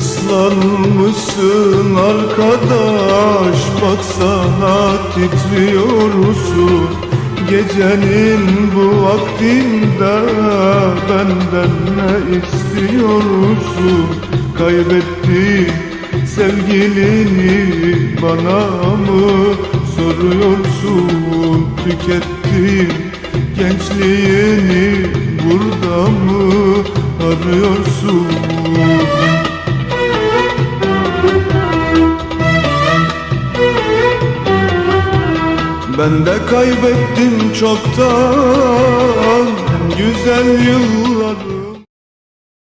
Islanmışsın arkadaş Baksana titriyorsun Gecenin bu vaktinde Benden ne istiyorsun Kaybettin sevgilini Bana mı soruyorsun? Tükettin gençliğini Burada mı arıyorsun Ben de kaybettim çoktan güzel yıllar